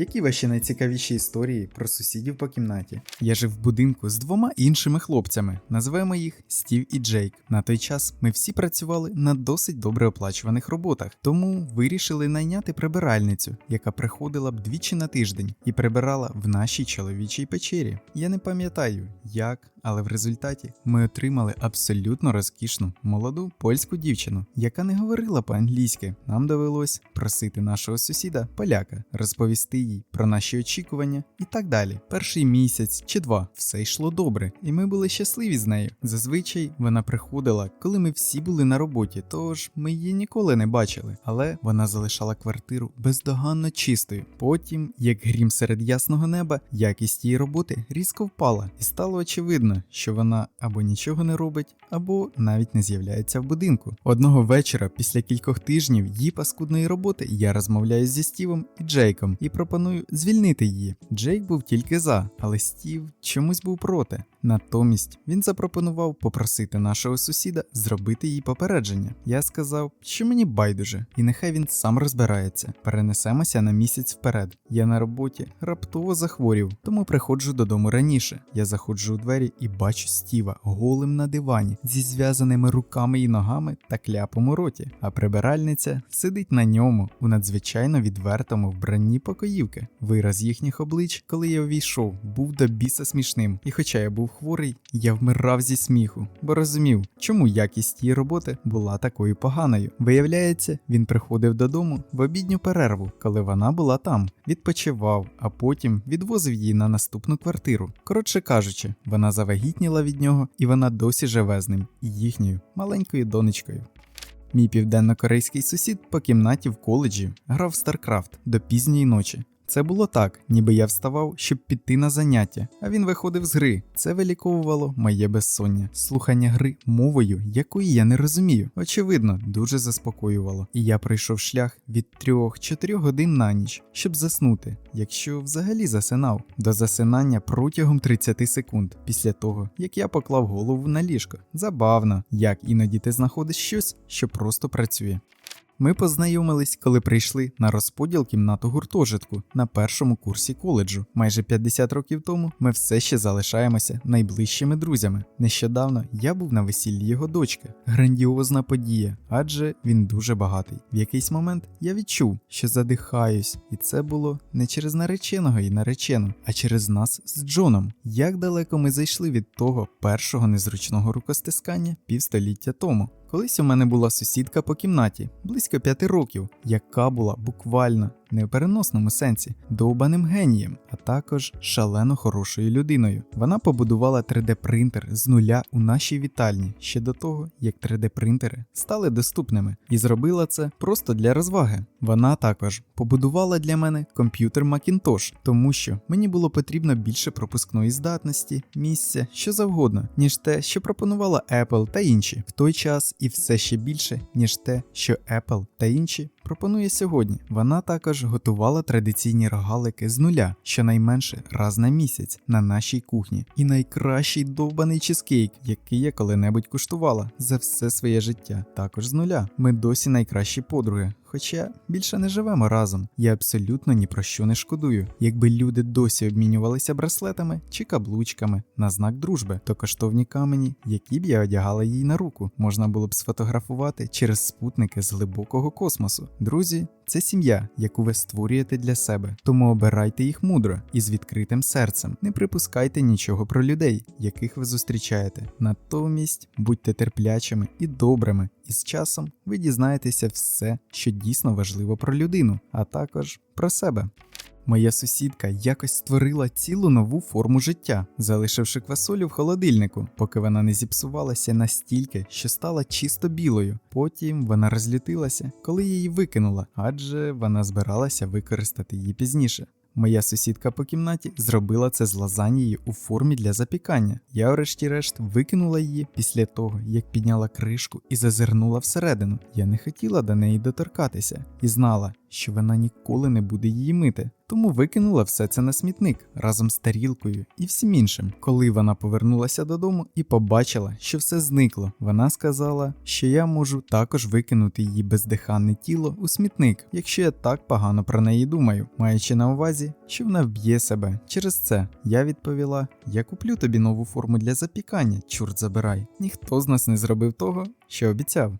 Які ваші найцікавіші історії про сусідів по кімнаті? Я жив в будинку з двома іншими хлопцями. Назвемо їх Стів і Джейк. На той час ми всі працювали на досить добре оплачуваних роботах, тому вирішили найняти прибиральницю, яка приходила б двічі на тиждень і прибирала в нашій чоловічій печері. Я не пам'ятаю, як, але в результаті ми отримали абсолютно розкішну молоду польську дівчину, яка не говорила по-англійськи. Нам довелось просити нашого сусіда, поляка, розповісти їй про наші очікування і так далі. Перший місяць чи два все йшло добре, і ми були щасливі з нею. Зазвичай вона приходила, коли ми всі були на роботі, тож ми її ніколи не бачили, але вона залишала квартиру бездоганно чистою. Потім, як грім серед ясного неба, якість її роботи різко впала, і стало очевидно, що вона або нічого не робить, або навіть не з'являється в будинку. Одного вечора, після кількох тижнів її паскудної роботи, я розмовляю зі Стівом і Джейком і пропоную звільнити її. Джейк був тільки за, але Стів чомусь був проти. Натомість він запропонував попросити нашого сусіда зробити їй попередження. Я сказав, що мені байдуже, і нехай він сам розбирається. Перенесемося на місяць вперед. Я на роботі раптово захворів, тому приходжу додому раніше. Я заходжу у двері і бачу Стіва голим на дивані зі зв'язаними руками і ногами та кляпом у роті, а прибиральниця сидить на ньому у надзвичайно відвертому вбранні покоївки. Вираз їхніх облич, коли я увійшов, був до біса смішним, і хоча я був хворий, я вмирав зі сміху, бо розумів, чому якість її роботи була такою поганою. Виявляється, він приходив додому в обідню перерву, коли вона була там, відпочивав, а потім відвозив її на наступну квартиру. Коротше кажучи, вона завагітніла від нього, і вона досі живе з ним і їхньою маленькою донечкою. Мій південно-корейський сусід по кімнаті в коледжі грав в StarCraft до пізньої ночі. Це було так, ніби я вставав, щоб піти на заняття, а він виходив з гри. Це виліковувало моє безсоння. Слухання гри мовою, якої я не розумію, очевидно, дуже заспокоювало. І я пройшов шлях від 3-4 годин на ніч, щоб заснути, якщо взагалі засинав, до засинання протягом 30 секунд після того, як я поклав голову на ліжко. Забавно, як іноді ти знаходиш щось, що просто працює. Ми познайомились, коли прийшли на розподіл кімнату гуртожитку на першому курсі коледжу. Майже 50 років тому ми все ще залишаємося найближчими друзями. Нещодавно я був на весіллі його дочки. Грандіозна подія, адже він дуже багатий. В якийсь момент я відчув, що задихаюсь, і це було не через нареченого і наречену, а через нас з Джоном. Як далеко ми зайшли від того першого незручного рукостискання півстоліття тому. Колись у мене була сусідка по кімнаті близько п'яти років, яка була буквально не в переносному сенсі довбаним генієм, а також шалено хорошою людиною. Вона побудувала 3D-принтер з нуля у нашій вітальні ще до того, як 3D-принтери стали доступними, і зробила це просто для розваги. Вона також побудувала для мене комп'ютер Macintosh, тому що мені було потрібно більше пропускної здатності, місця, що завгодно, ніж те, що пропонувала Apple та інші в той час, і все ще більше, ніж те, що Apple та інші пропонує сьогодні. Вона також готувала традиційні рогалики з нуля, щонайменше раз на місяць на нашій кухні. І найкращий довбаний чизкейк, який я коли-небудь куштувала за все своє життя. Також з нуля. Ми досі найкращі подруги. Хоча більше не живемо разом, я абсолютно ні про що не шкодую. Якби люди досі обмінювалися браслетами чи каблучками на знак дружби, то коштовні камені, які б я одягала їй на руку, можна було б сфотографувати через спутники з глибокого космосу. Друзі, це сім'я, яку ви створюєте для себе, тому обирайте їх мудро і з відкритим серцем. Не припускайте нічого про людей, яких ви зустрічаєте. Натомість будьте терплячими і добрими, і з часом ви дізнаєтеся все, що дійсно важливо про людину, а також про себе. Моя сусідка якось створила цілу нову форму життя, залишивши квасолю в холодильнику, поки вона не зіпсувалася настільки, що стала чисто білою. Потім вона розлютилася, коли її викинула, адже вона збиралася використати її пізніше. Моя сусідка по кімнаті зробила це з лазанією у формі для запікання. Я, врешті-решт, викинула її після того, як підняла кришку і зазирнула всередину. Я не хотіла до неї доторкатися і знала, що вона ніколи не буде її мити. тому викинула все це на смітник разом з тарілкою і всім іншим. Коли вона повернулася додому і побачила, що все зникло, вона сказала, що я можу також викинути її бездиханне тіло у смітник, якщо я так погано про неї думаю, маючи на увазі, що вона вб'є себе. Через це я відповіла: я куплю тобі нову форму для запікання, чорт забирай. Ніхто з нас не зробив того, що обіцяв.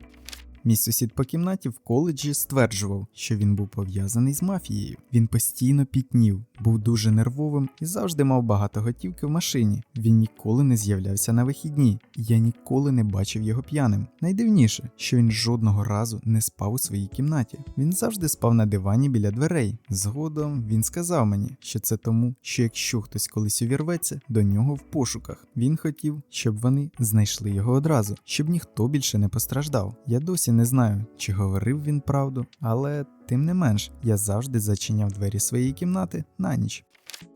Мій сусід по кімнаті в коледжі стверджував, що він був пов'язаний з мафією. Він постійно пітнів, був дуже нервовим і завжди мав багато готівки в машині. Він ніколи не з'являвся на вихідні, і я ніколи не бачив його п'яним. Найдивніше, що він жодного разу не спав у своїй кімнаті. Він завжди спав на дивані біля дверей. Згодом він сказав мені, що це тому, що якщо хтось колись увірветься до нього в пошуках, він хотів, щоб вони знайшли його одразу, щоб ніхто більше не постраждав. Я досі не знаю, чи говорив він правду, але тим не менш, я завжди зачиняв двері своєї кімнати на ніч.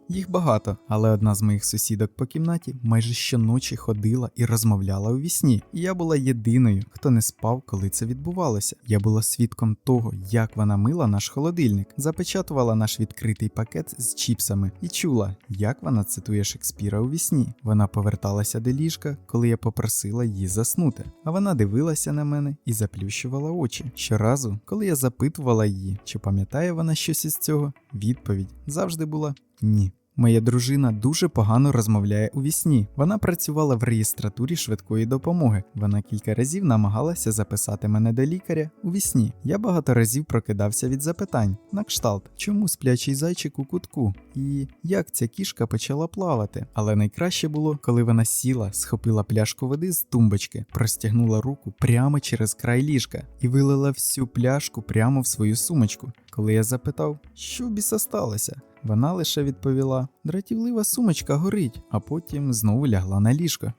Їх багато, але одна з моїх сусідок по кімнаті майже щоночі ходила і розмовляла у вісні, і я була єдиною, хто не спав, коли це відбувалося. Я була свідком того, як вона мила наш холодильник, запечатувала наш відкритий пакет з чіпсами і чула, як вона цитує Шекспіра у вісні. Вона поверталася до ліжка, коли я попросила її заснути. А вона дивилася на мене і заплющувала очі. Щоразу, коли я запитувала її, чи пам'ятає вона щось із цього, відповідь завжди була ні. Моя дружина дуже погано розмовляє у вісні. Вона працювала в реєстратурі швидкої допомоги. Вона кілька разів намагалася записати мене до лікаря у вісні. Я багато разів прокидався від запитань на кшталт, чому сплячий зайчик у кутку, і як ця кішка почала плавати. Але найкраще було, коли вона сіла, схопила пляшку води з тумбочки, простягнула руку прямо через край ліжка і вилила всю пляшку прямо в свою сумочку. Коли я запитав, що біса сталося, вона лише відповіла: дратівлива сумочка горить, а потім знову лягла на ліжко.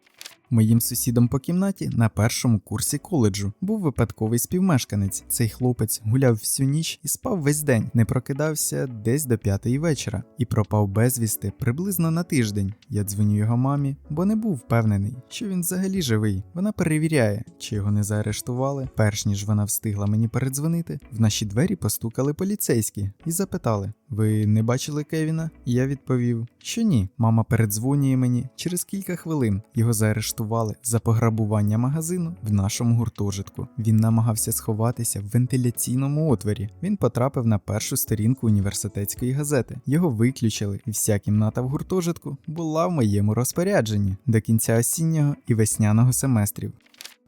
Моїм сусідом по кімнаті на першому курсі коледжу був випадковий співмешканець. Цей хлопець гуляв всю ніч і спав весь день, не прокидався десь до п'ятої вечора і пропав безвісти приблизно на тиждень. Я дзвоню його мамі, бо не був впевнений, що він взагалі живий. Вона перевіряє, чи його не заарештували. Перш ніж вона встигла мені передзвонити, в наші двері постукали поліцейські і запитали: Ви не бачили Кевіна? Я відповів, що ні. Мама передзвонює мені через кілька хвилин. Його заарештували за пограбування магазину в нашому гуртожитку. Він намагався сховатися в вентиляційному отворі. Він потрапив на першу сторінку університетської газети. Його виключили, і вся кімната в гуртожитку була в моєму розпорядженні до кінця осіннього і весняного семестрів.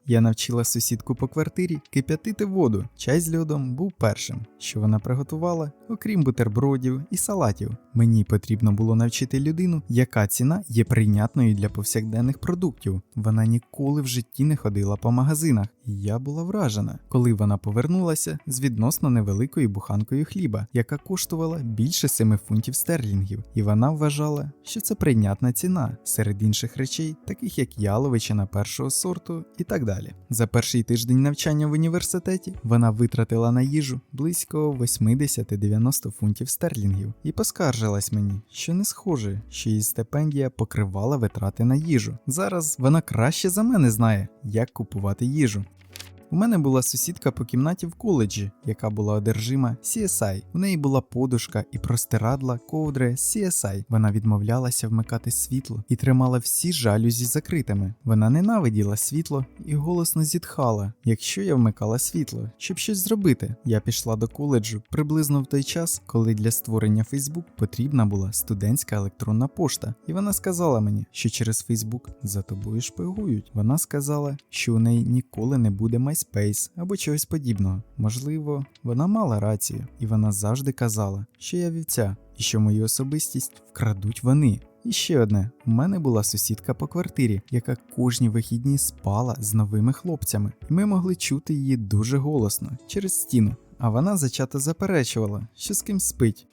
Я навчила сусідку по квартирі кип'ятити воду. Чай з льодом був першим, що вона приготувала, окрім бутербродів і салатів. Мені потрібно було навчити людину, яка ціна є прийнятною для повсякденних продуктів. Вона ніколи в житті не ходила по магазинах, я була вражена, коли вона повернулася з відносно невеликою буханкою хліба, яка коштувала більше 7 фунтів стерлінгів, і вона вважала, що це прийнятна ціна серед інших речей, таких як яловичина першого сорту і так далі. За перший тиждень навчання в університеті вона витратила на їжу близько 80-90 фунтів стерлінгів і поскаржилась мені, що не схоже, що її стипендія покривала витрати на їжу. Зараз вона краще за мене знає, як купувати їжу. У мене була сусідка по кімнаті в коледжі, яка була одержима CSI. У неї була подушка і простирадла ковдри CSI. Вона відмовлялася вмикати світло і тримала всі жалюзі закритими. Вона ненавиділа світло і голосно зітхала, якщо я вмикала світло, щоб щось зробити. Я пішла до коледжу приблизно в той час, коли для створення Facebook потрібна була студентська електронна пошта. І вона сказала мені, що через Facebook за тобою шпигують. Вона сказала, що у неї ніколи не буде MySpace або чогось подібного. Можливо, вона мала рацію, і вона завжди казала, що я вівця, і що мою особистість вкрадуть вони. І ще одне: у мене була сусідка по квартирі, яка кожні вихідні спала з новими хлопцями, і ми могли чути її дуже голосно через стіну. А вона зачато заперечувала, що з ким спить.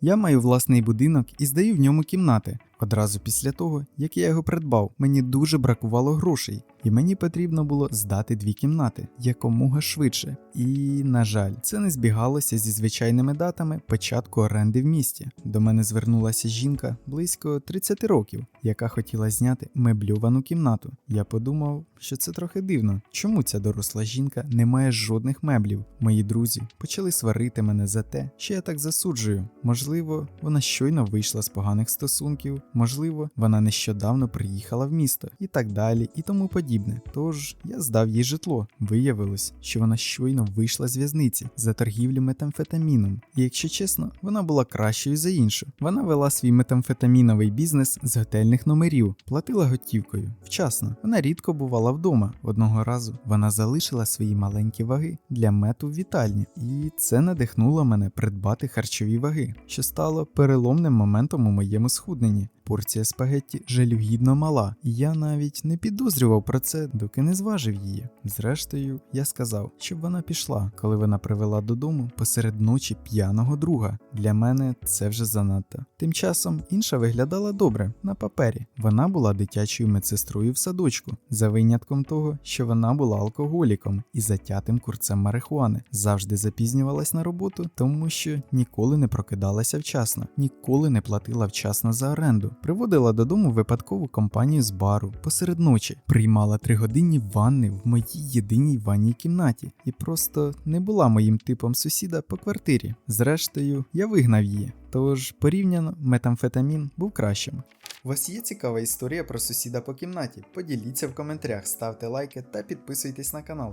Я маю власний будинок і здаю в ньому кімнати. Одразу після того, як я його придбав, мені дуже бракувало грошей, і мені потрібно було здати дві кімнати якомога швидше. І, на жаль, це не збігалося зі звичайними датами початку оренди в місті. До мене звернулася жінка близько 30 років, яка хотіла зняти мебльовану кімнату. Я подумав, що це трохи дивно. Чому ця доросла жінка не має жодних меблів? Мої друзі почали сварити мене за те, що я так засуджую. Можливо, вона щойно вийшла з поганих стосунків, можливо, вона нещодавно приїхала в місто і так далі, і тому подібне. Тож я здав їй житло. Виявилось, що вона щойно вийшла з в'язниці за торгівлю метамфетаміном. І якщо чесно, вона була кращою за іншу. Вона вела свій метамфетаміновий бізнес з готельних номерів, платила готівкою вчасно. Вона рідко бувала вдома. Одного разу вона залишила свої маленькі ваги для мету в вітальні, і це надихнуло мене придбати харчові ваги, що стало переломним моментом у моєму схудненні. Порція спагетті жалюгідно мала, і я навіть не підозрював про це, доки не зважив її. Зрештою, я сказав, щоб вона пішла, коли вона привела додому посеред ночі п'яного друга. Для мене це вже занадто. Тим часом інша виглядала добре на папері. Вона була дитячою медсестрою в садочку, за винятком того, що вона була алкоголіком і затятим курцем марихуани, завжди запізнювалась на роботу, тому що ніколи не прокидалася вчасно, ніколи не платила вчасно за оренду, приводила додому випадкову компанію з бару посеред ночі, приймала тригодинні ванни в моїй єдиній ванній кімнаті і просто не була моїм типом сусіда по квартирі. Зрештою, я вигнав її. Тож порівняно метамфетамін був кращим. У вас є цікава історія про сусіда по кімнаті? Поділіться в коментарях, ставте лайки та підписуйтесь на канал.